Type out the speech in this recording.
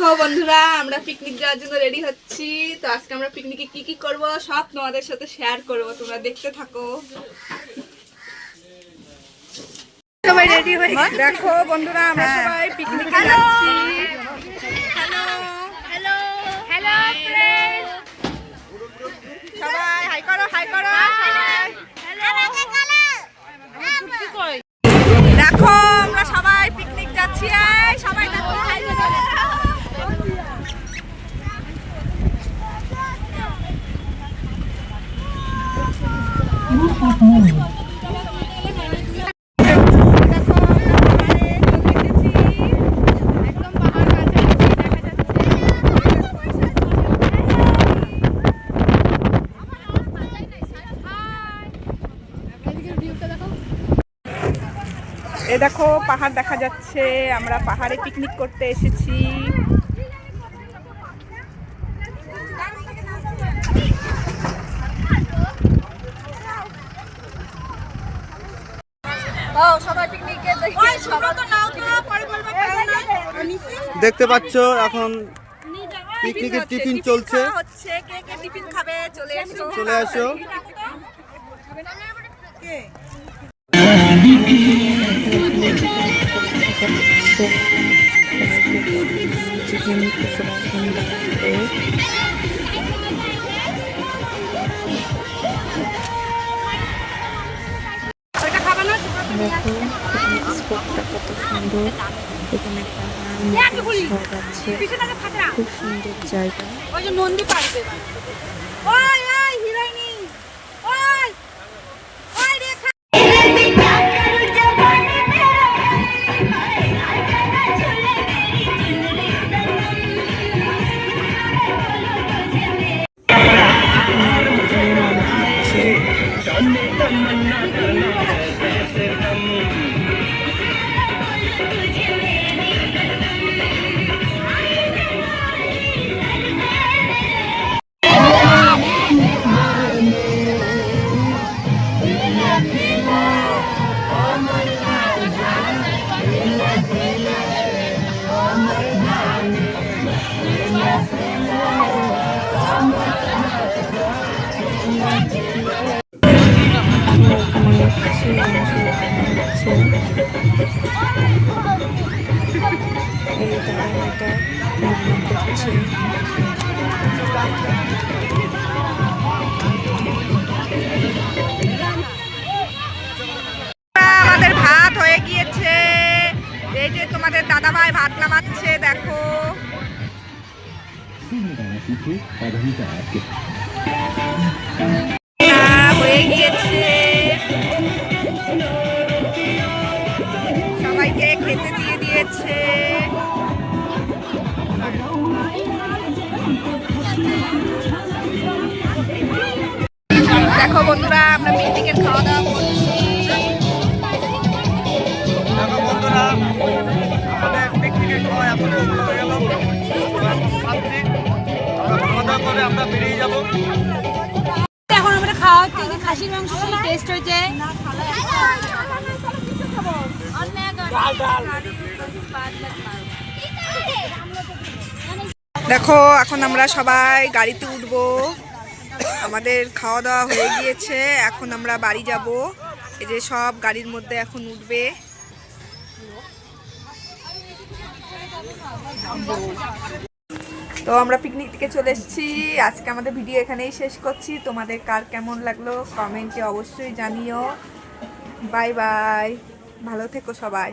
তো বন্ধুরা আমরা পিকনিক যাওয়ার জন্য রেডি হচ্ছি। তো আজকে আমরা পিকনিকে কি কি করব সব তোমাদের সাথে শেয়ার করব তোমরা দেখতে থাকো। সবাই রেডি হয়ে দেখো বন্ধুরা আমরা সবাই পিকনিকে যাচ্ছি হ্যালো হ্যালো হ্যালো ফ্রেন্ডস সবাই হাই করো হাই করো আমাকে কালা দেখো আমরা সবাই পিকনিক যাচ্ছি এই সবাই দেখো হাই করো একদম পাহাড় কাছাকাছি দেখা এ দেখো পাহাড় দেখা যাচ্ছে আমরা পাহাড়ে পিকনিক করতে এসেছি। দেখতে পাচ্ছ এখন পিকনিকের টিফিন চলছে। হচ্ছে কে কে টিফিন খাবে চলে এসো। চলে আসো। দেখো স্পটটা কত সুন্দর এখানে নদী খুব সুন্দর জায়গা। ওই যে নন্দী পারবে। ওখানে কিছু হচ্ছে এই আমাদের ভাত হয়ে গিয়েছে। এই যে তোমাদের দাদা ভাই ভাত নামাচ্ছে দেখো। দিয়েছে দেখো বন্ধুরা আমরা পিকনিকের খাওয়া দাওয়া করছি। এখন আমরা খাওয়া দাওয়া করে আমরা এখন আমরা খাওয়া হচ্ছে খাসির মাংস টেস্ট হয়েছে। দেখো, এখন আমরা সবাই গাড়িতে উঠবো। আমাদের খাওয়া দাওয়া হয়ে গিয়েছে। এখন আমরা বাড়ি যাব। এই যে সব গাড়ির মধ্যে এখন উঠবে। তো আমরা পিকনিক থেকে চলে এসেছি। আজকে আমাদের ভিডিও এখানেই শেষ করছি। তোমাদের কার কেমন লাগল কমেন্টে অবশ্যই জানিও। বাই বাই ভালো থেকো সবাই।